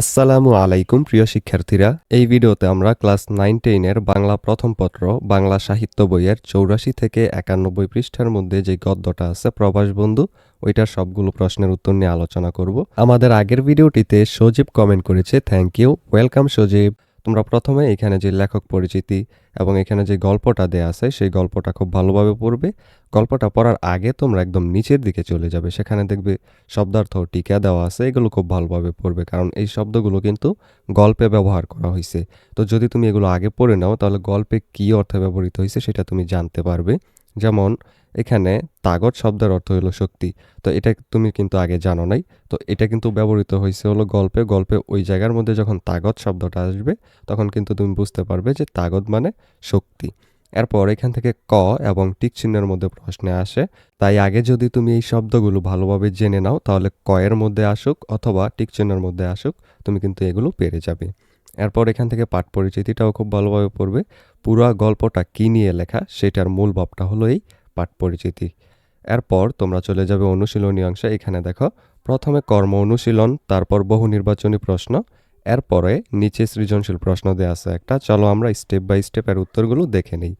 আসসালামু আলাইকুম, প্রিয় শিক্ষার্থীরা। এই ভিডিওতে আমরা ক্লাস নাইন টেনের বাংলা প্রথম পত্র, বাংলা সাহিত্য বইয়ের চৌরাশি থেকে একানব্বই পৃষ্ঠার মধ্যে যে গদ্যটা আছে প্রবাস বন্ধু, ওইটার সবগুলো প্রশ্নের উত্তর নিয়ে আলোচনা করব। আমাদের আগের ভিডিওটিতে সজীব কমেন্ট করেছে থ্যাংক ইউ ওয়েলকাম সজীব। তোমরা প্রথমে এখানে যে লেখক পরিচিতি এবং এখানে যে গল্পটা দেয়া আছে, সেই গল্পটা খুব ভালোভাবে পড়বে। গল্পটা পড়ার আগে তোমরা একদম নিচের দিকে চলে যাবে। সেখানে দেখবে শব্দার্থ টিকা দেওয়া আছে, এগুলো খুব ভালোভাবে পড়বে কারণ এই শব্দগুলো কিন্তু গল্পে ব্যবহার করা হয়েছে তো যদি তুমি এগুলো আগে পড়ে নাও, তাহলে গল্পে কী অর্থে ব্যবহৃত হয়েছে সেটা তুমি জানতে পারবে। যেমন, এখানে তাগত শব্দের অর্থ হলো শক্তি। তো এটা তুমি কিন্তু আগে জানো নাই। তো এটা কিন্তু ব্যবহৃত হয়েছে হলো গল্পে। গল্পে ওই জায়গার মধ্যে যখন তাগত শব্দটা আসবে, তখন কিন্তু তুমি বুঝতে পারবে যে তাগত মানে শক্তি। এরপর এখান থেকে ক এবং টিক চিহ্নের মধ্যে প্রশ্নে আসে, তাই আগে যদি তুমি এই শব্দগুলো ভালোভাবে জেনে নাও, তাহলে কয়ের মধ্যে আসুক অথবা টিক চিহ্নের মধ্যে আসুক, তুমি কিন্তু এগুলো পেরে যাবে। এরপর এখান থেকে পাঠ পরিচিতিটাও খুব ভালোভাবে পড়বে। পুরা গল্পটা কী নিয়ে লেখা সেটার মূল ভাবটা হলো এই পাঠ পরিচিতি। এরপর তোমরা চলে যাবে অনুশীলনী অংশে, এখানে দেখো, প্রথমে কর্ম অনুশীলন, তারপর বহু নির্বাচনী প্রশ্ন, এরপরে নিচে সৃজনশীল প্রশ্ন দেওয়া আছে একটা। চলো আমরা স্টেপ বাই স্টেপ এর উত্তরগুলো দেখে নিই।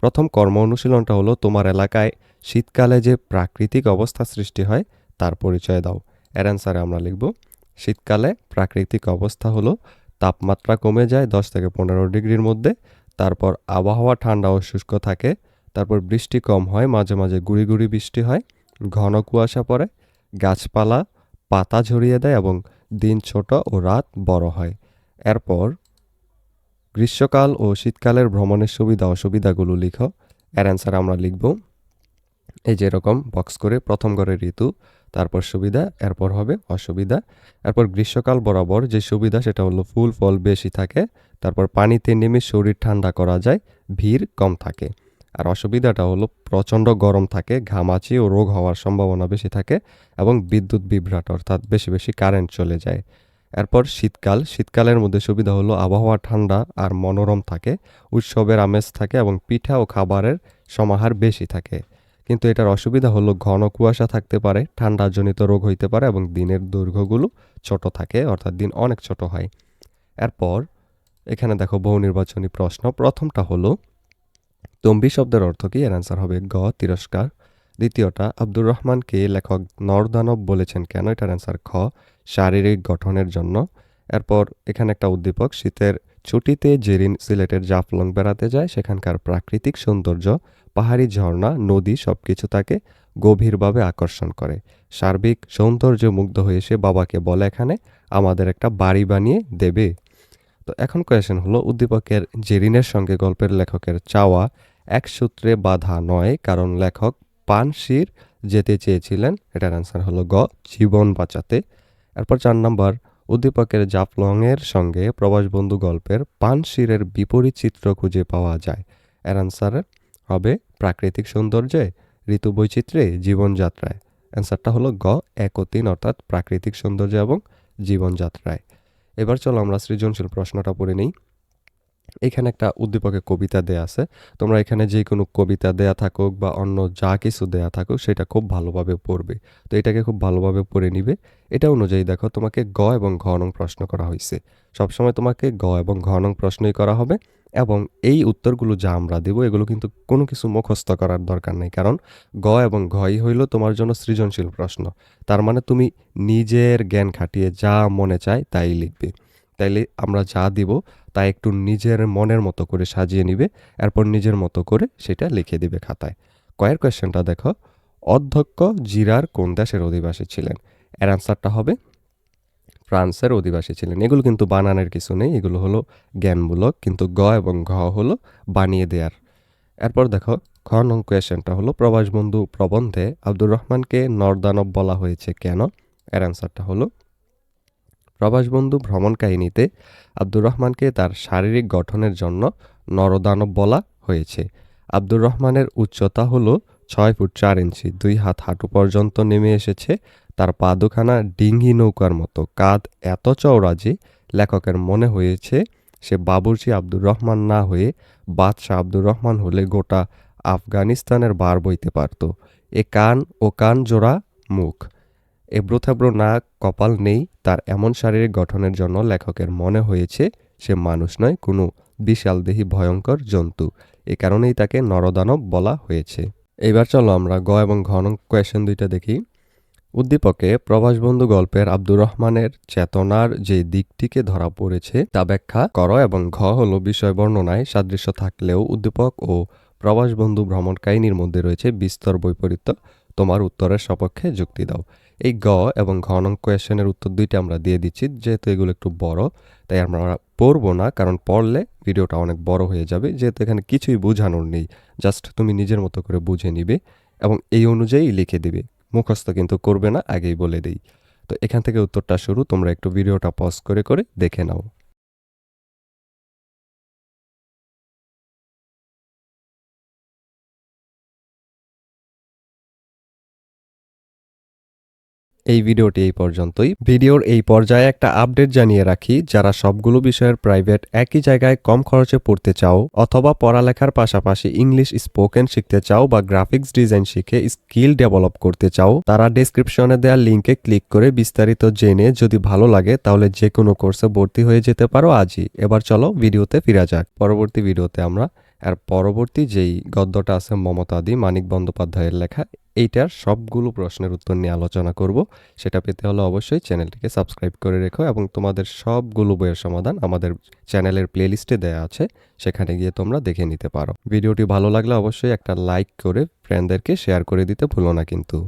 প্রথম কর্ম অনুশীলনটা হলো, তোমার এলাকায় শীতকালে যে প্রাকৃতিক অবস্থা সৃষ্টি হয়, তার পরিচয় দাও। এর অ্যান্সারে আমরা লিখব, শীতকালে প্রাকৃতিক অবস্থা হলো তাপমাত্রা কমে যায় দশ থেকে পনেরো ডিগ্রির মধ্যে। তারপর আবহাওয়া ঠান্ডা ও শুষ্ক থাকে। তারপর বৃষ্টি কম হয়, মাঝে মাঝে গুড়ি গুড়ি বৃষ্টি হয়, ঘন কুয়াশা পড়ে, গাছপালা পাতা ঝরিয়ে দেয় এবং দিন ছোট ও রাত বড় হয়। এরপর গ্রীষ্মকাল ও শীতকালের ভ্রমণের সুবিধা অসুবিধাগুলো লিখো। এর অ্যান্সার আমরা লিখব। এই যেরকম বক্স করে প্রথম ঘরের ঋতু তারপর সুবিধা, এরপর হবে অসুবিধা। এরপর গ্রীষ্মকাল বরাবর যে সুবিধা সেটা হলো ফুল, ফল বেশি থাকে। তারপর পানিতে নেমে শরীর ঠান্ডা করা যায়, ভিড় কম থাকে। আর অসুবিধাটা হলো প্রচণ্ড গরম থাকে, ঘামাচি ও রোগ হওয়ার সম্ভাবনা বেশি থাকে এবং বিদ্যুৎ বিভ্রাট, অর্থাৎ বেশি বেশি কারেন্ট চলে যায়। এরপর শীতকাল, শীতকালের মধ্যে সুবিধা হলো আবহাওয়া ঠান্ডা আর মনোরম থাকে, উৎসবের আমেজ থাকে এবং পিঠা ও খাবারের সমাহার বেশি থাকে। কিন্তু এটার অসুবিধা হলো ঘন কুয়াশা থাকতে পারে, ঠান্ডাজনিত রোগ হইতে পারে এবং দিনের দৈর্ঘ্যগুলো ছোট থাকে, অর্থাৎ দিন অনেক ছোট হয়। এরপর, এখানে দেখো বহু নির্বাচনী প্রশ্ন। প্রথমটা হলো, তম্বি শব্দের অর্থ কি? এর অ্যান্সার হবে গ, তিরস্কার। দ্বিতীয়টা, আব্দুর রহমানকে লেখক নরদানব বলেছেন কেন? এটার অ্যান্সার খ, শারীরিক গঠনের জন্য। এরপর, এখানে একটা উদ্দীপক, শীতের ছুটিতে জেরিন সিলেটের জাফলং বেড়াতে যায়, সেখানকার প্রাকৃতিক সৌন্দর্য। পাহাড়ি ঝর্ণা, নদী সব কিছু তাকে গভীরভাবে আকর্ষণ করে। সার্বিক সৌন্দর্য মুগ্ধ হয়ে সে বাবাকে বলে এখানে আমাদের একটা বাড়ি বানিয়ে দেবে। তো এখন কোয়েশন হলো, উদ্দীপকের জেরিনের সঙ্গে গল্পের লেখকের চাওয়া এক সূত্রে বাধা নয়, কারণ লেখক পানশির যেতে চেয়েছিলেন। এটার অ্যান্সার হলো গ, জীবন বাঁচাতে। এরপর চার নম্বর, উদ্দীপকের জাফলংয়ের সঙ্গে প্রবাসবন্ধু গল্পের পানশিরের বিপরীত চিত্র খুঁজে পাওয়া যায়। এর অ্যান্সার হবে প্রাকৃতিক সৌন্দর্যে ঋতু বৈচিত্র্যে জীবনযাত্রায়। অ্যান্সারটা হলো গ, এক ও তিন অর্থাৎ প্রাকৃতিক সৌন্দর্য এবং জীবনযাত্রায়। এবার চলো আমরা সৃজনশীল প্রশ্নটা পড়ে নিই। এখানে একটা উদ্দীপকে কবিতা দেয়া আছে। তোমরা এখানে যে কোনো কবিতা দেয়া থাকুক বা অন্য যা কিছু দেয়া থাকুক, সেটা খুব ভালোভাবে পড়বে। তো এটাকে খুব ভালোভাবে পড়ে নিবে। এটা অনুযায়ী দেখো, তোমাকে গ এবং ঘ নং প্রশ্ন করা হয়েছে সবসময় তোমাকে গ এবং ঘ নং প্রশ্নই করা হবে এবং এই উত্তরগুলো যা আমরা দেব, এগুলো কিন্তু কোনো কিছু মুখস্থ করার দরকার নেই। কারণ গ এবং ঘই হইল তোমার জন্য সৃজনশীল প্রশ্ন। তার মানে তুমি নিজের জ্ঞান খাটিয়ে যা মনে চায় তাই লিখবে। তাইলে আমরা যা দিব তা একটু নিজের মনের মতো করে সাজিয়ে নিবে, এরপর নিজের মতো করে সেটা লিখে দিবে খাতায়। কয়ের কোয়েশ্চেনটা দেখো, অধ্যক্ষ জিরার কোন দেশের অধিবাসী ছিলেন? এর অ্যান্সারটা হবে ফ্রান্সের অধিবাসী ছিলেন। এগুলো কিন্তু বানানের কিছু নেই, এগুলো হলো জ্ঞানমূলক, কিন্তু গ এবং ঘ হলো বানিয়ে দেয়ার। এরপর দেখো খ নং কোয়েশ্চেনটা হলো, প্রবাসবন্ধু প্রবন্ধে আব্দুর রহমানকে নরদানব বলা হয়েছে কেন? এর অ্যান্সারটা হলো প্রবাসবন্ধু ভ্রমণ কাহিনীতে আব্দুর রহমানকে তার শারীরিক গঠনের জন্য নরদানব বলা হয়েছে। আব্দুর রহমানের উচ্চতা হল ছয় ফুট চার ইঞ্চি, দুই হাত হাঁটু পর্যন্ত নেমে এসেছে। তার পা দুখানা ডিঙ্গি নৌকার মতো। কাঁধ এত চওড়া যে লেখকের মনে হয়েছে সে বাবুর্চি আব্দুর রহমান না হয়ে বাদশাহ আব্দুর রহমান হলে গোটা আফগানিস্তানের বার বইতে পারত। এ কান ও কান জোড়া মুখ। এব্রোথাব্রো নাক কপাল নেই তার এমন শারীরিক গঠনের জন্য লেখকের মনে হয়েছে, সে মানুষ নয়, কোনো বিশালদেহী ভয়ঙ্কর জন্তু। এ কারণেই তাকে নরদানব বলা হয়েছে। এইবার চলো আমরা গ এবং ঘন কোয়েশন দুইটা দেখি। উদ্দীপকে প্রবাসবন্ধু গল্পের আব্দুর রহমানের চেতনার যে দিকটিকে ধরা পড়েছে, তা ব্যাখ্যা করো এবং ঘ হলো বিষয় বর্ণনায় সাদৃশ্য থাকলেও উদ্দীপক ও প্রবাসবন্ধু ভ্রমণ কাহিনীর মধ্যে রয়েছে বিস্তর বৈপরীত্য। তোমার উত্তরের সপক্ষে যুক্তি দাও। এই গ এবং ঘ নং কোয়েশনের উত্তর দুইটা আমরা দিয়ে দিচ্ছি, যেহেতু এগুলো একটু বড়, তাই আমরা পড়ব না, কারণ পড়লে ভিডিওটা অনেক বড় হয়ে যাবে, যেহেতু এখানে কিছুই বোঝানোর নেই, জাস্ট তুমি নিজের মতো করে বুঝে নিবে এবং এই অনুযায়ী লিখে দিবে। মুখস্থ কিন্তু করবে না, আগেই বলে দিই। তো এখান থেকে উত্তরটা শুরু, তোমরা একটু ভিডিওটা পজ করে করে দেখে নাও। এই ভিডিওটি এই পর্যন্তই। ভিডিওর এই পর্যায়ে একটা আপডেট জানিয়ে রাখি, যারা সবগুলো বিষয়ের প্রাইভেট একই জায়গায় কম খরচে পড়তে চাও অথবা পড়ালেখার পাশাপাশি ইংলিশ স্পোকেন শিখতে চাও বা গ্রাফিক্স ডিজাইন শিখে স্কিল ডেভেলপ করতে চাও, তারা ডেসক্রিপশনে দেওয়া লিঙ্কে ক্লিক করে বিস্তারিত জেনে যদি ভালো লাগে তাহলে যে কোনো কোর্সে ভর্তি হয়ে যেতে পারো আজই। এবার চলো ভিডিওতে ফিরা যাক। পরবর্তী ভিডিওতে আমরা আর পরবর্তী যেই গদ্যটা আছে মমতাদি মানিক বন্দ্যোপাধ্যায়ের লেখা এইটার সবগুলো প্রশ্নের উত্তর নিয়ে আলোচনা করব। সেটা পেতে হলে অবশ্যই চ্যানেলটিকে সাবস্ক্রাইব করে রেখো এবং তোমাদের সবগুলো বইয়ের সমাধান আমাদের চ্যানেলের প্লেলিস্টে দেয়া আছে, সেখানে গিয়ে তোমরা দেখে নিতে পারো। ভিডিওটি ভালো লাগলে অবশ্যই একটা লাইক করে ফ্রেন্ডদেরকে শেয়ার করে দিতে ভুলো না কিন্তু।